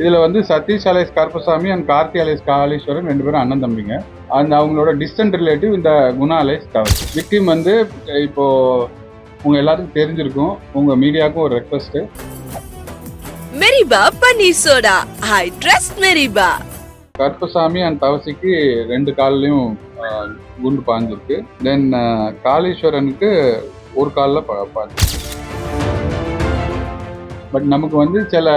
இதில் வந்து Satish alias Karuppasamy and Karthi alias Kaleeswaran ரெண்டு பேரும் அண்ணன் தம்பிங்க. அந்த அவங்களோட டிஸ்டன்ட் ரிலேட்டிவ் இந்த குணா அலேஸ் தவறு விக்டிம் வந்து இப்போ உங்க எல்லாத்துக்கும் தெரிஞ்சிருக்கும். உங்க மீடியாவுக்கும் ஒரு ரெக்வஸ்ட்டு மெரிபா பன்னீர் சோடா. ஐ ட்ரஸ்ட் மெரிபா. கருப்பசாமி அண்ட் தவசிக்கு ரெண்டு கால்லையும் குண்டு பாஞ்சிருக்கு. தென் காளீஸ்வரனுக்கு ஒரு காலில் பாஞ்சு பட் நமக்கு வந்து சில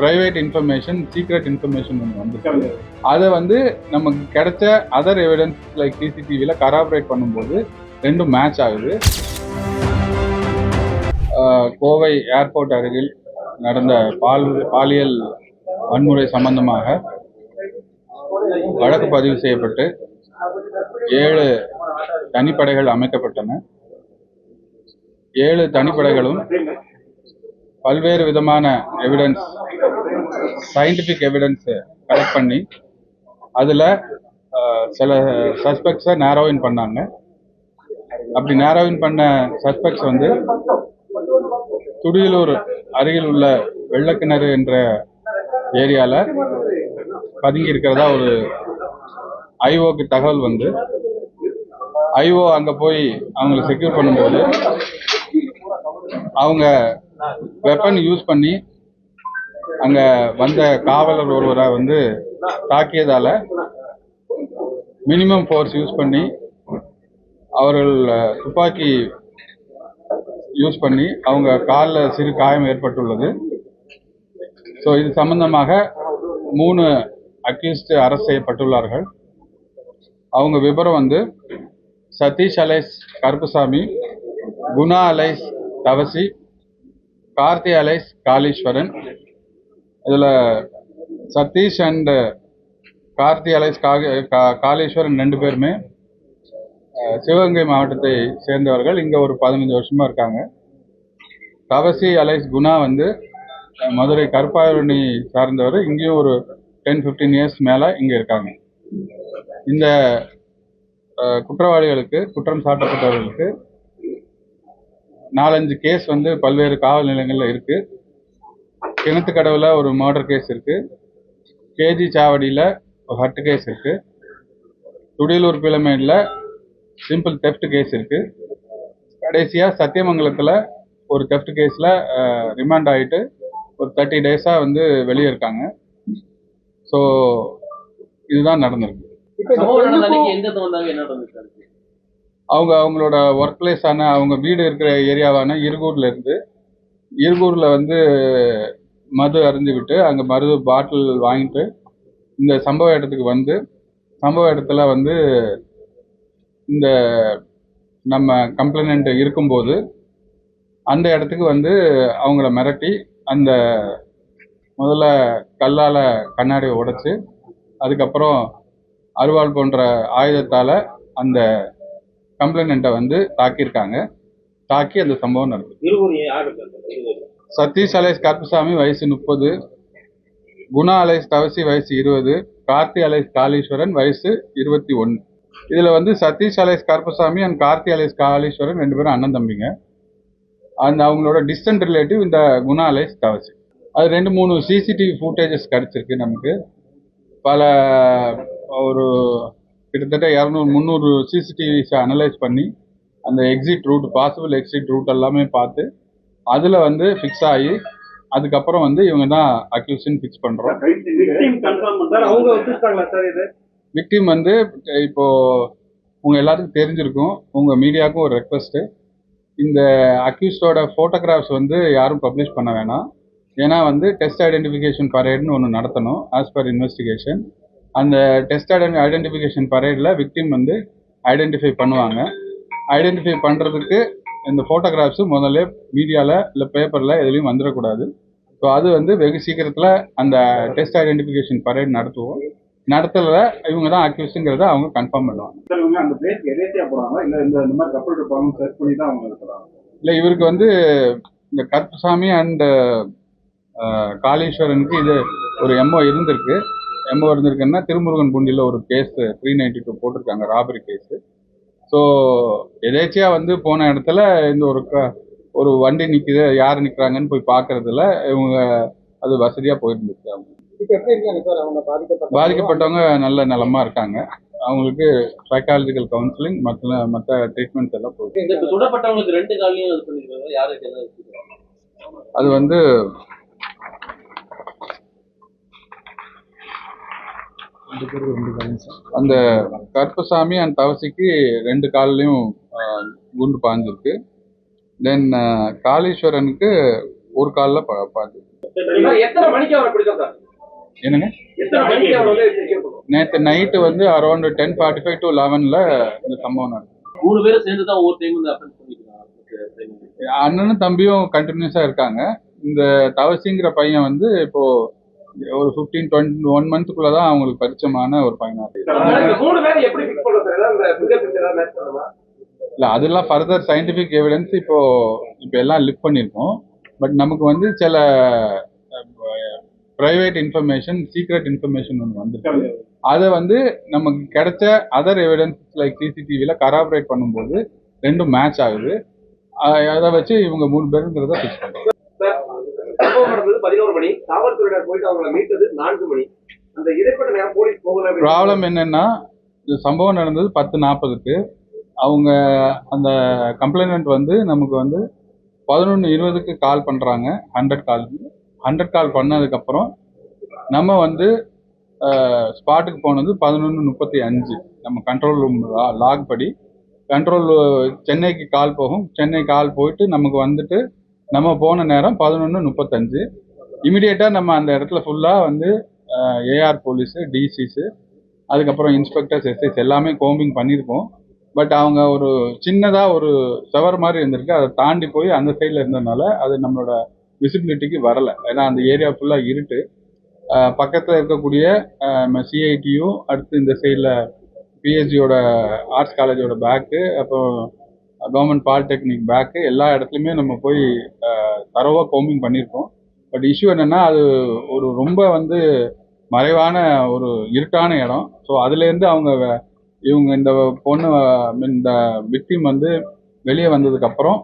ப்ரைவேட் இன்ஃபர்மேஷன் சீக்ரெட் இன்ஃபர்மேஷன் ஒன்று வந்து அதை வந்து நமக்கு கிடைச்ச அதர் எவிடன்ஸ் லைக் சிசிடிவியில் கராபரேட் பண்ணும்போது ரெண்டும் மேட்ச் ஆகுது. கோவை ஏர்போர்ட் அருகில் நடந்த பால் பாலியல் வன்முறை சம்பந்தமாக வழக்கு பதிவு செய்யப்பட்டு ஏழு தனிப்படைகள் அமைக்கப்பட்டன. ஏழு தனிப்படைகளும் பல்வேறு விதமான எவிடன்ஸ் சயின்டிஃபிக் எவிடன்ஸு கலெக்ட் பண்ணி அதில் சில சஸ்பெக்ட்ஸை நேரோவின் பண்ணாங்க. அப்படி நேரோவின் பண்ண சஸ்பெக்ட்ஸ் வந்து துடியலூர் அருகில் உள்ள வெள்ளக்கிணறு என்ற ஏரியாவில் பதுங்கி இருக்கிறதா ஒரு ஐஓக்கு தகவல் வந்து ஐஓ அங்கே போய் அவங்களை செக்யூர் பண்ணும்போது அவங்க வெப்பன் யூஸ் பண்ணி அங்கே வந்த காவலர் ஒருவரை வந்து தாக்கியதால மினிமம் ஃபோர்ஸ் யூஸ் பண்ணி அவர்கள் துப்பாக்கி யூஸ் பண்ணி அவங்க காலில் சிறு காயம் ஏற்பட்டுள்ளது. ஸோ இது சம்பந்தமாக மூணு அக்யூஸ்டு அரெஸ்ட் செய்யப்பட்டுள்ளார்கள். அவங்க விவரம் வந்து Satish alias Karuppusamy Guna alias Thavasi Karthi alias Kaleeswaran இதில் சதீஷ் அண்டு கார்த்தி அலைஸ் கா- காளீஸ்வரன் ரெண்டு பேருமே சிவகங்கை மாவட்டத்தை சேர்ந்தவர்கள். இங்கே ஒரு பதினஞ்சு வருஷமாக இருக்காங்க. தவசி அலைஸ் குணா வந்து மதுரை கருப்பாயூரணி சார்ந்தவர். இங்கேயும் ஒரு டென் ஃபிஃப்டீன் இயர்ஸ் மேலே இங்கே இருக்காங்க. இந்த குற்றவாளிகளுக்கு குற்றம் சாட்டப்பட்டவர்களுக்கு நாலஞ்சு கேஸ் வந்து பல்வேறு காவல் நிலையங்களில் இருக்கு கிணத்துக்கடவுல ஒரு மர்டர் கேஸ் இருக்கு. கேஜி சாவடியில் ஒரு ஹட்டு கேஸ் இருக்கு. துடியலூர் பிளமேடில் சிம்பிள் தெஃப்ட் கேஸ் இருக்கு. கடைசியாக சத்தியமங்கலத்தில் ஒரு தெஃப்ட் கேஸில் ரிமாண்ட் ஆகிட்டு ஒரு தேர்ட்டி டேஸாக வந்து வெளியே இருக்காங்க. ஸோ இதுதான் நடந்திருக்கு. அவங்க அவங்களோட ஒர்க் பிளேஸான அவங்க வீடு இருக்கிற ஏரியாவான இருகூர்ல இருந்து இருகூர்ல வந்து மது அறிஞ்சுக்கிட்டு அங்கே மருது பாட்டில் வாங்கிட்டு இந்த சம்பவ இடத்துக்கு வந்து சம்பவ இடத்துல வந்து இந்த நம்ம கம்ப்ளைனண்ட் இருக்கும்போது அந்த இடத்துக்கு வந்து அவங்கள மிரட்டி அந்த முதல்ல கல்லால் கண்ணாடியை உடைச்சி அதுக்கப்புறம் அருவாள் போன்ற ஆயுதத்தால் அந்த கம்ப்ளைண்ட்டை வந்து தாக்கியிருக்காங்க. தாக்கி அந்த சம்பவம் நடக்கும் சதீஷ் அலைஸ் கருப்புசாமி வயசு முப்பது குணா அலைஸ் தவசி வயசு இருபது கார்த்தி அலைஸ் காளீஸ்வரன் வயசு இருபத்தி ஒன்று இதில் வந்து Satish alias Karuppusamy and Karthi alias Kaleeswaran ரெண்டு பேரும் அண்ணன் தம்பிங்க. அந்த அவங்களோட டிஸ்டன்ட் ரிலேட்டிவ் இந்த குணா அலைஸ் தவசி. அது ரெண்டு மூணு சிசிடிவி ஃபுட்டேஜஸ் கிடச்சிருக்கு நமக்கு. பல ஒரு கிட்டத்தட்ட இரநூறு முந்நூறு சிசிடிவிஸை அனலைஸ் பண்ணி அந்த exit route possible exit route எல்லாமே பார்த்து அதில் வந்து ஃபிக்ஸ் ஆகி அதுக்கப்புறம் வந்து இவங்க தான் அக்யூஷன் ஃபிக்ஸ் பண்ணுறோம் விக்டிம் வந்து இப்போ உங்க எல்லாத்துக்கும் தெரிஞ்சிருக்கும். உங்க மீடியாவுக்கும் ஒரு ரெக்வஸ்ட்டு இந்த அக்யூஸ்டோட ஃபோட்டோகிராஃப்ஸ் வந்து யாரும் பப்ளிஷ் பண்ண வேணாம். ஏன்னா வந்து டெஸ்ட் ஐடென்டிஃபிகேஷன் பரேட்னு ஒன்று நடத்தணும் ஆஸ் பர் இன்வெஸ்டிகேஷன் அந்த டெஸ்ட் ஐடென்டிஃபிகேஷன் பரேடில் விக்டிம் வந்து ஐடென்டிஃபை பண்ணுவாங்க. ஐடென்டிஃபை பண்ணுறதுக்கு இந்த ஃபோட்டோகிராஃப்ஸு முதல்ல மீடியாவில் இல்லை பேப்பரில் எதுலேயும் வந்துடக்கூடாது. ஸோ அது வந்து வெகு சீக்கிரத்தில் அந்த டெஸ்ட் ஐடென்டிஃபிகேஷன் பரேட் நடத்துவோம். நடத்தல இவங்க தான் அக்யூஸுங்கிறத அவங்க கன்ஃபார்ம் பண்ணுவாங்க. அந்த பிளேஸ் எதேச்சியா போறாங்க இல்ல இந்த இந்த மாதிரி கப்பல் இருப்பாங்க சர்ச் பண்ணி தான் அவங்க இருக்கிறாங்க இல்லை இவருக்கு வந்து இந்த கருப்புசாமி அண்ட் காளீஸ்வரனுக்கு இது ஒரு எம்ஓ இருந்திருக்கு. எம்ஓ இருந்திருக்குன்னா திருமுருகன் பூண்டியில் ஒரு கேஸ் த்ரீ நைன்டி டூ போட்டிருக்காங்க ராபரி கேஸு ஸோ எதேச்சியாக வந்து போன இடத்துல இந்த ஒரு க ஒரு வண்டி நிற்குது யார் நிற்கிறாங்கன்னு போய் பார்க்கறதுல இவங்க அது வசதியா போயிருந்துச்சு அவங்க. பாதிக்கப்பட்டவங்க? நல்ல நலமா இருக்காங்க. அவங்களுக்கு சைக்காலஜிக்கல் கவுன்சிலிங் மற்ற மற்ற ட்ரீட்மெண்ட்ஸ் எல்லாம் போகுது. இந்த இப்ப சுடப்பட்டவங்களுக்கு ரெண்டு காலையும் இது பண்ணிருக்காங்க யாருக்கு என்ன வச்சிருக்காங்க அது வந்து அந்த கருப்பசாமி அண்ட் தவசிக்கு ரெண்டு கால்லையும் குண்டு பாஞ்சிருக்கு. தென் காளீஸ்வரனுக்கு ஒரு காலில் பா பாஞ்சிருக்கு. என்னங்க? நேற்று நைட்டு வந்து around ten forty five to லெவனில் இந்த சம்பவம் நடந்தது மூணு பேரும் சேர்ந்து தான் ஒவ்வொரு டைம் அண்ணனும் தம்பியும் கண்டினியூஸா இருக்காங்க. இந்த தவசிங்கிற பையன் வந்து இப்போ ஒரு ஃபிஃப்டீன் டுவெண்ட்டி ஒன் மந்த்துக்குள்ள தான் அவங்களுக்கு பரிச்சயமான ஒரு பையனா இருக்கு இல்ல அதெல்லாம் ஃபர்தர் சயின்டிபிக் எவிடன்ஸ் இப்போ இப்போ எல்லாம் லிக் பண்ணியிருக்கோம் பட் நமக்கு வந்து சில பிரைவேட் இன்ஃபர்மேஷன் சீக்ரெட் இன்ஃபர்மேஷன் ஒன்று வந்துருக்கு. அதை வந்து நமக்கு கிடைச்ச அதர் எவிடன்ஸ் லைக் சிசிடிவியில் கராபரேட் பண்ணும்போது ரெண்டும் மேட்ச் ஆகுது. அதை வச்சு இவங்க மூணு பேருங்கிறத ஃபிக்ஸ் நடந்தது பதினோரு மணி காவல்துறையினர் போயிட்டு அவங்களை மீட்டது நான்கு மணி. அந்த இடைப்பட்ட நேரம் போலீஸ் போகல ப்ராப்ளம் என்னன்னா இந்த சம்பவம் நடந்தது பத்து நாற்பதுக்கு அவங்க அந்த கம்ப்ளைனண்ட் வந்து நமக்கு வந்து பதினொன்று இருபதுக்கு கால் பண்ணுறாங்க ஹண்ட்ரட் கால் ஹண்ட்ரட் கால் பண்ணதுக்கப்புறம் நம்ம வந்து ஸ்பாட்டுக்கு போனது பதினொன்று முப்பத்தி அஞ்சு. நம்ம கண்ட்ரோல் ரூம் லாக் படி. கண்ட்ரோல் சென்னைக்கு கால் போகும். சென்னை கால் போயிட்டு நமக்கு வந்துட்டு நம்ம போன நேரம் பதினொன்று முப்பத்தஞ்சு. இமிடியேட்டாக நம்ம அந்த இடத்துல ஃபுல்லாக வந்து ஏஆர் போலீஸு டிசிஸு அதுக்கப்புறம் இன்ஸ்பெக்டர்ஸ் எஸ்ஐஸ் எல்லாமே கோம்பிங் பண்ணியிருக்கோம். பட் அவங்க ஒரு சின்னதாக ஒரு செவர் மாதிரி இருந்திருக்கு. அதை தாண்டி போய் அந்த சைடில் இருந்ததுனால அது நம்மளோட விசிபிலிட்டிக்கு வரலை. ஏன்னா அந்த ஏரியா ஃபுல்லாக இருட்டு. பக்கத்தில் இருக்கக்கூடிய சிஐடியும் அடுத்து இந்த சைடில் பிஎஸ்ஜியோட ஆர்ட்ஸ் காலேஜோட பேக்கு அப்புறம் கவர்மெண்ட் பாலிடெக்னிக் பேக்கு எல்லா இடத்துலையுமே நம்ம போய் தரவாக கோம்பிங் பண்ணியிருக்கோம். பட் இஷ்யூ என்னென்னா அது ஒரு ரொம்ப வந்து மறைவான ஒரு இருட்டான இடம். ஸோ அதுலேருந்து அவங்க இவங்க இந்த பொண்ணு இந்த விக்டிம் வந்து வெளியே வந்ததுக்கப்புறம்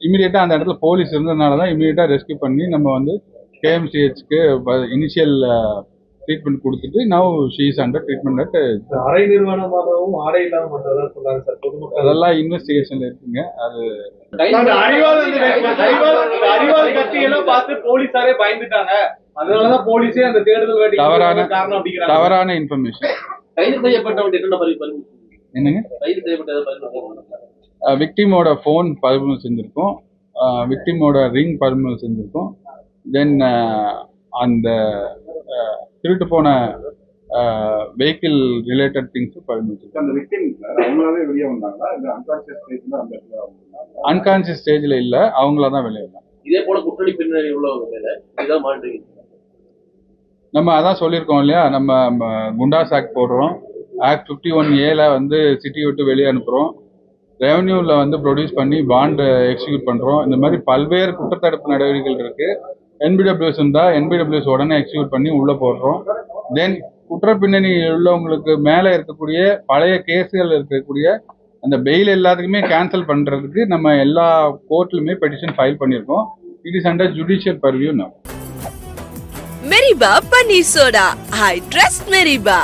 இமீடியட்டாக அந்த இடத்துல போலீஸ் இருந்ததுனால தான் இமீடியட்டாக ரெஸ்க்யூ பண்ணி நம்ம வந்து கேஎம்சிஹெச்க்கு இனிஷியல் ட்ரீட்மெண்ட் கொடுத்துட்டு now she's under treatment at அரை நிர்வாணமாகவும் ஆடை இல்லாம பண்றதா சொல்றாங்க சார் பொதுமக்கள். அதெல்லாம் இன்வெஸ்டிகேஷன்ல இருக்குங்க. அது அறிவால் கத்தி எல்லாம் பார்த்து போலீஸாரே பயந்துட்டாங்க. அதனாலதான் போலீஸே அந்த தேடுதல் வேட்டை தவறான- காரணம் அப்படிங்கிறாங்க. தவறான இன்ஃபர்மேஷன் கைது செய்யப்பட்டவங்க பரிவு பரிவு என்னங்க? கைது செய்யப்பட்டதை விக்டிமோட ஃபோன் பறிமுதல் செஞ்சுருக்கோம். விக்டிமோட ரிங் பறிமுதல் செஞ்சுருக்கோம். தென் அந்த திருட்டு போன வெஹிக்கிள் ரிலேட்டட் திங்ஸும் பறிமுதல் அந்த விக்டிம் அவங்களாவே வெளியே வந்தாங்களா? இல்ல அன்கான்சியஸ் ஸ்டேஜ்ல இல்லை அவங்கள தான் வெளியே வந்தாங்க. இதே போல குற்றடி பின்னணி உள்ளவங்க நம்ம அதான் சொல்லியிருக்கோம் இல்லையா? நம்ம குண்டாஸ் ஆக்ட் போடுறோம். ஆக்ட் ஃபிஃப்டி ஒன் ஏல வந்து சிட்டி விட்டு வெளியே அனுப்புகிறோம் ரெவன்யூவில் வந்து ப்ரொடியூஸ் பண்ணி பாண்டு எக்ஸிக்யூட் பண்ணுறோம் இந்த மாதிரி பல்வேறு குற்றத்தடுப்பு நடவடிக்கைகள் இருக்குது என்பிடபிள்யூஎஸ் இருந்தால் என்பிடபிள்யூஎஸ் உடனே எக்ஸிக்யூட் பண்ணி உள்ளே போடுறோம். தென் குற்ற பின்னணி உள்ளவங்களுக்கு மேலே இருக்கக்கூடிய பழைய கேஸுகள் இருக்கக்கூடிய அந்த பெயில் எல்லாத்துக்குமே கேன்சல் பண்ணுறதுக்கு நம்ம எல்லா கோர்ட்லையுமே பெட்டிஷன் ஃபைல் பண்ணியிருக்கோம் it is under judicial purview now. மெரிபா பன்னீர் சோடா ஐ ட்ரஸ்ட் மெரிபா